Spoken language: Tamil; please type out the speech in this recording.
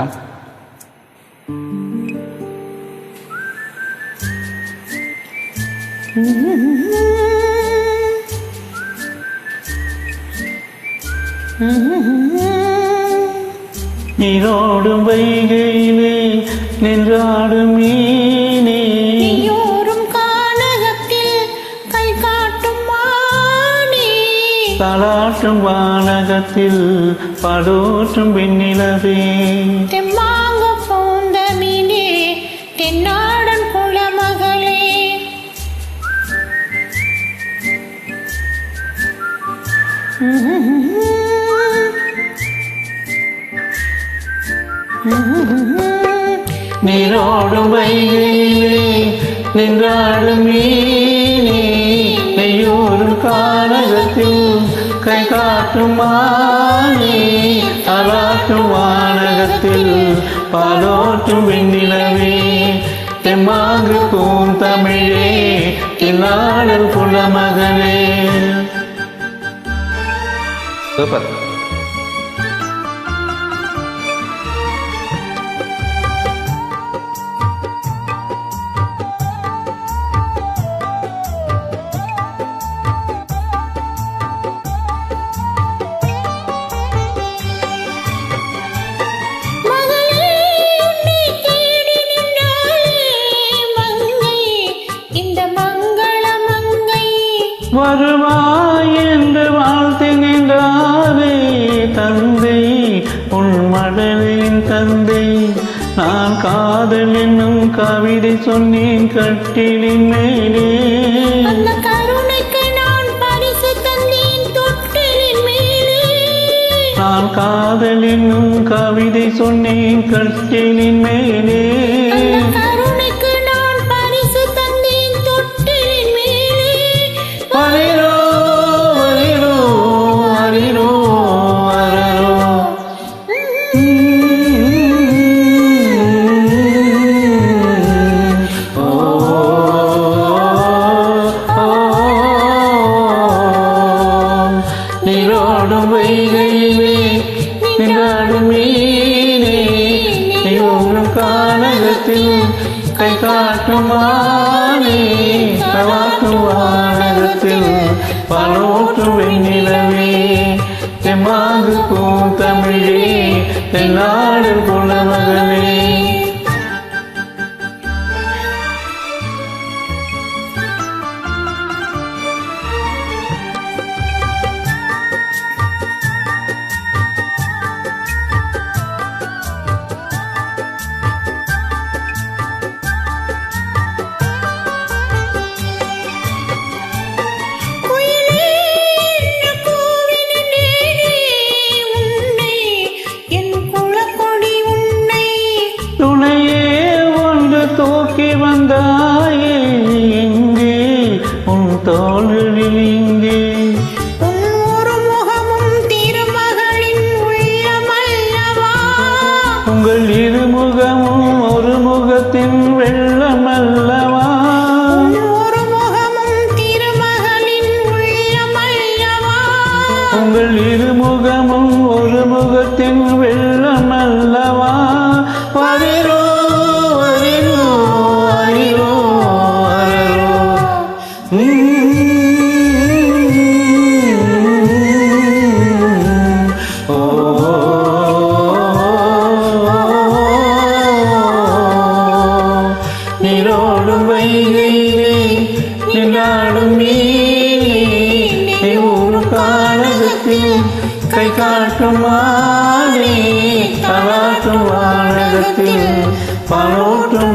கம் நீரோடும் வைகையிலே நின்றாடும். நீ தாளாட்டும் வானகத்தில் படோற்றும் விண்ணிலவே. தெம்மாங்க போந்த மீனே தென்னாடன் குலமகளே. நீரோடும் வைகையிலே நின்றாடும் மீனே உலகத்தில் பாலோற்றும் விண்ணிலவே தெம்மாங்கு பூந்தமிழே இந்நாடல் குலமகனே சூப்பர். வருவாய் என்று வாழ்த்து நின்றாரே தந்தை உன் மடலின் தந்தை. நான் காதல் என்னும் கவிதை சொன்னேன் கட்டிலின் மேலே. நான் காதல் என்னும் கவிதை சொன்னேன் கட்டிலின் மேலே. காட்டும் மானே தவாட்டும் வானகத்தில் பலோற்றும் வெண்ணிலவே தெம்மாங்கு பூந்தமிழே தென்னாடு குலமகளே உங்கள் இருமுகமும் ஒரு முகத்தின் திருமகளின் உள்ளமல்லவா? உங்கள் இருமுகமும் ஒரு முகத்தின் வெள்ளமல்லவா? வரிரோ நீரோடும் வைகையிலே நின்றாடும் மீனே நீ ஒரு கானகத்தில் கை காட்டும் மானே தலாட்டும் வானகத்தில் பலோட்டும்